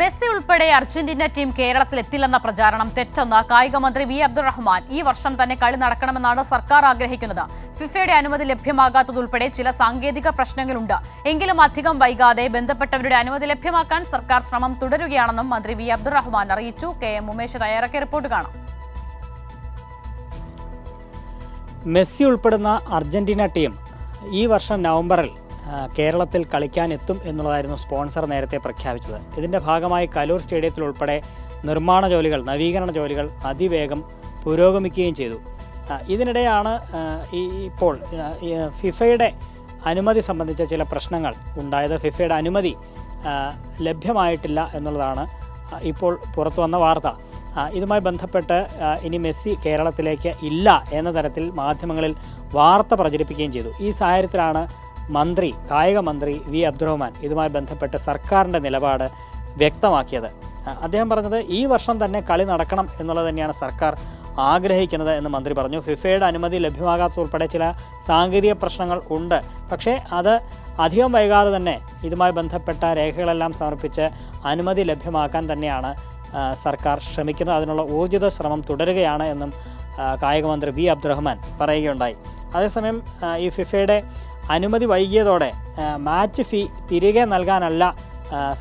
Messi ഉൾപ്പെടെ Argentina team കേരളത്തിൽ എത്തില്ലെന്ന പ്രചാരണം തെറ്റെന്ന് കായിക മന്ത്രി വി അബ്ദുറഹ്മാൻ ഈ വർഷം തന്നെ കളി നടക്കണമെന്നാണ് സർക്കാർ ആഗ്രഹിക്കുന്നത്. ഫിഫയുടെ അനുമതി ലഭ്യമാകാത്തതുൾപ്പെടെ ചില സാങ്കേതിക പ്രശ്നങ്ങളുണ്ട്. എങ്കിലും അധികം വൈകാതെ ബന്ധപ്പെട്ടവരുടെ അനുമതി ലഭ്യമാക്കാൻ സർക്കാർ ശ്രമം തുടരുകയാണെന്നും മന്ത്രി വി അബ്ദുറഹ്മാൻ അറിയിച്ചു. കെ എം ഉമേഷ് തയ്യാറാക്കിയ റിപ്പോർട്ട് കാണാം. മെസ്സി ഉൾപ്പെടുന്ന അർജന്റീന ടീം ഈ വർഷം നവംബറിൽ കേരളത്തിൽ കളിക്കാനെത്തും എന്നുള്ളതായിരുന്നു സ്പോൺസർ നേരത്തെ പ്രഖ്യാപിച്ചത്. ഇതിന്റെ ഭാഗമായി കലൂർ സ്റ്റേഡിയത്തിൽ ഉൾപ്പെടെ നിർമ്മാണ ജോലികൾ നവീകരണ ജോലികൾ അതിവേഗം പുരോഗമിക്കുകയും ചെയ്തു. ഇതിനിടെയാണ് ഈ ഇപ്പോൾ ഫിഫയുടെ അനുമതി സംബന്ധിച്ച ചില പ്രശ്നങ്ങൾ ഉണ്ടായത്. ഫിഫയുടെ അനുമതി ലഭ്യമായിട്ടില്ല എന്നുള്ളതാണ് ഇപ്പോൾ പുറത്തു വന്ന വാർത്ത. ഇതുമായി ബന്ധപ്പെട്ട് ഇനി മെസ്സി കേരളത്തിലേക്ക് ഇല്ല എന്ന തരത്തിൽ മാധ്യമങ്ങളിൽ വാർത്ത പ്രചരിപ്പിക്കുകയും ചെയ്തു. ഈ സാഹചര്യത്തിലാണ് മന്ത്രി കായിക മന്ത്രി വി. അബ്ദുറഹ്മാൻ ഇതുമായി ബന്ധപ്പെട്ട് സർക്കാരിന്റെ നിലപാട് വ്യക്തമാക്കിയത്. അദ്ദേഹം പറഞ്ഞത് ഈ വർഷം തന്നെ കളി നടക്കണം എന്നുള്ളത് തന്നെയാണ് സർക്കാർ ആഗ്രഹിക്കുന്നത് എന്ന് മന്ത്രി പറഞ്ഞു. ഫിഫയുടെ അനുമതി ലഭ്യമാകാത്തതുൾപ്പെടെ ചില സാങ്കേതിക പ്രശ്നങ്ങൾ ഉണ്ട്. പക്ഷേ അത് അധികം വൈകാതെ തന്നെ ഇതുമായി ബന്ധപ്പെട്ട രേഖകളെല്ലാം സമർപ്പിച്ച് അനുമതി ലഭ്യമാക്കാൻ തന്നെയാണ് സർക്കാർ ശ്രമിക്കുന്നത്. അതിനുള്ള ഊർജിത ശ്രമം തുടരുകയാണ് എന്നും കായികമന്ത്രി മന്ത്രി വി. അബ്ദുറഹ്മാൻ പറയുകയുണ്ടായി. അതേസമയം ഈ ഫിഫയുടെ അനുമതി വൈകിയതോടെ മാച്ച് ഫീ തിരികെ നൽകാനല്ല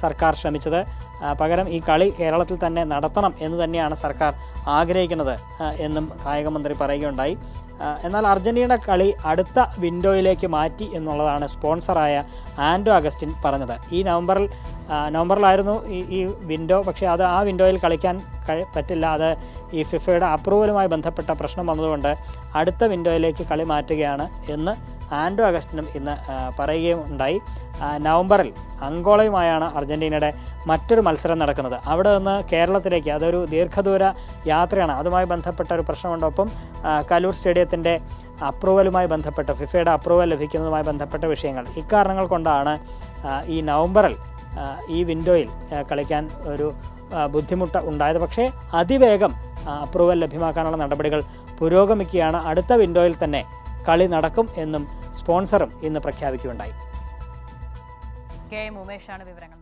സർക്കാർ ശ്രമിച്ചത്. പകരം ഈ കളി കേരളത്തിൽ തന്നെ നടത്തണം എന്ന് തന്നെയാണ് സർക്കാർ ആഗ്രഹിക്കുന്നത് എന്നും കായികമന്ത്രി പറയുകയുണ്ടായി. എന്നാൽ അർജന്റീന കളി അടുത്ത വിൻഡോയിലേക്ക് മാറ്റി എന്നുള്ളതാണ് സ്പോൺസറായ ആൻഡോ അഗസ്റ്റിൻ പറഞ്ഞത്. ഈ നവംബറിൽ നവംബറിലായിരുന്നു ഈ ഈ വിൻഡോ പക്ഷേ അത് ആ വിൻഡോയിൽ കളിക്കാൻ പറ്റില്ല. അത് ഈ ഫിഫയുടെ അപ്രൂവലുമായി ബന്ധപ്പെട്ട പ്രശ്നം വന്നതുകൊണ്ട് അടുത്ത വിൻഡോയിലേക്ക് കളി മാറ്റുകയാണ് എന്ന് ആൻഡോ അഗസ്റ്റിനും ഇന്ന് പറയുകയും ഉണ്ടായി നവംബറിൽ അങ്കോളയുമായാണ് അർജന്റീനയുടെ മറ്റൊരു മത്സരം നടക്കുന്നത്. അവിടെ നിന്ന് കേരളത്തിലേക്ക് അതൊരു ദീർഘദൂര യാത്രയാണ്. അതുമായി ബന്ധപ്പെട്ട ഒരു പ്രശ്നമുണ്ട്. ഒപ്പം കലൂർ സ്റ്റേഡിയത്തിന്റെ അപ്രൂവലുമായി ബന്ധപ്പെട്ട ഫിഫയുടെ അപ്രൂവൽ ലഭിക്കുന്നതുമായി ബന്ധപ്പെട്ട വിഷയങ്ങൾ. ഇക്കാരണങ്ങൾ കൊണ്ടാണ് ഈ നവംബറിൽ ഈ വിൻഡോയിൽ കളിക്കാൻ ഒരു ബുദ്ധിമുട്ട് ഉണ്ടായത്. പക്ഷേ അതിവേഗം അപ്രൂവൽ ലഭ്യമാക്കാനുള്ള നടപടികൾ പുരോഗമിക്കുകയാണ്. അടുത്ത വിൻഡോയിൽ തന്നെ കളി നടക്കും എന്നും സ്പോൺസറും ഇന്ന് പ്രഖ്യാപിക്കുകയുണ്ടായി. കെ എം ഉമേഷാണ് വിവരങ്ങൾ.